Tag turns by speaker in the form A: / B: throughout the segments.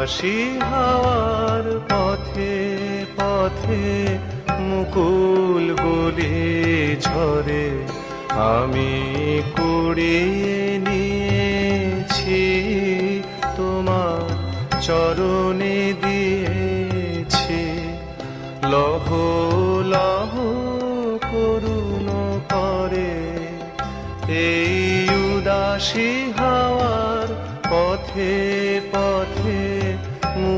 A: উদাসী হাওয়ার পথে পথে মুকুল গুলি ঝরে। আমি কুড়িয়ে নিয়েছি তোমার চরণে দিয়েছি। লহ লহ করুণ করে। এই উদাসী হাওয়ার পথে পথে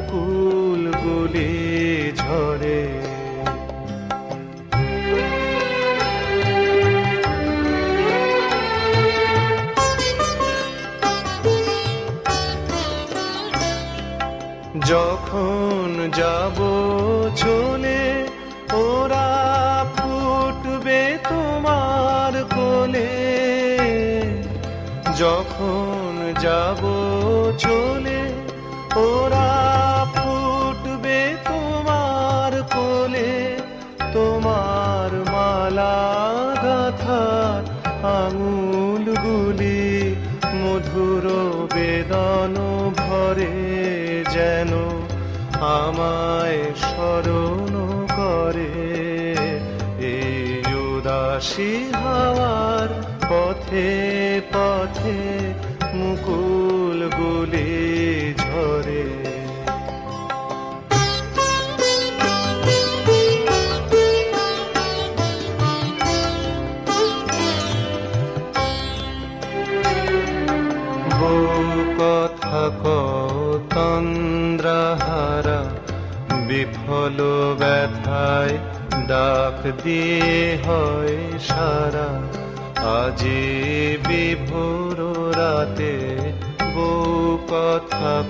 A: মুকুল গুলি ঝরে। যখন যাব চলে ওরা ফুটবে তোমার কোলে। যখন যাব চলে ওরা মালা গাথার আঙুলগুলি মধুর বেদন ভরে যেন আমায় স্মরণ করে। এই উদাসী হাওয়ার পথে পথে মুকুল তন্দ্রাহারা, বিফল ব্যথায় ডাক দিয়ে হয় সারা। আজি বিভোর রাতে বউ কথা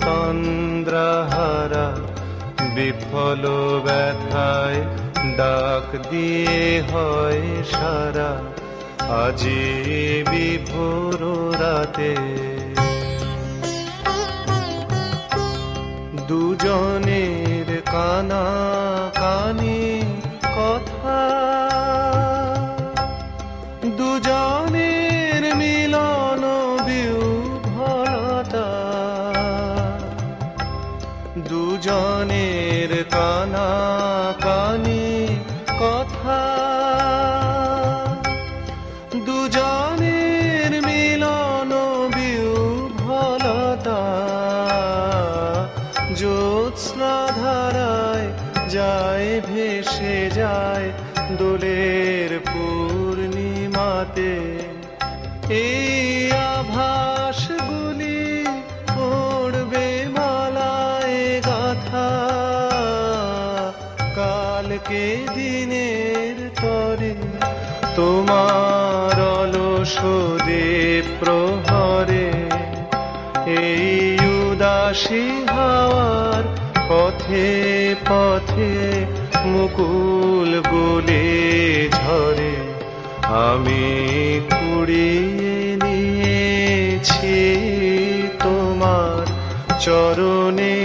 A: তন্দ্রাহারা, বিফল ব্যথায় ডাক দিয়ে হয় সারা। আজি বিভোর রাতে দুজনের কানা কানে কথা। দুজনের মিলন বিহ্বলতা দুজনের কানি জ্যোৎস্না ধারায় যায়, ভেসে যায় দোলের পূর্ণিমাতে। এই আভাসগুলি পড়বে মালায় গাথা। কালকে দিনের তরে তোমার অলস প্রহরে। এই উদাসী হাওয়ার পথে পথে মুকুল গুলে ধরে আমি কুড়িয়ে নিয়েছি তোমার চরণে।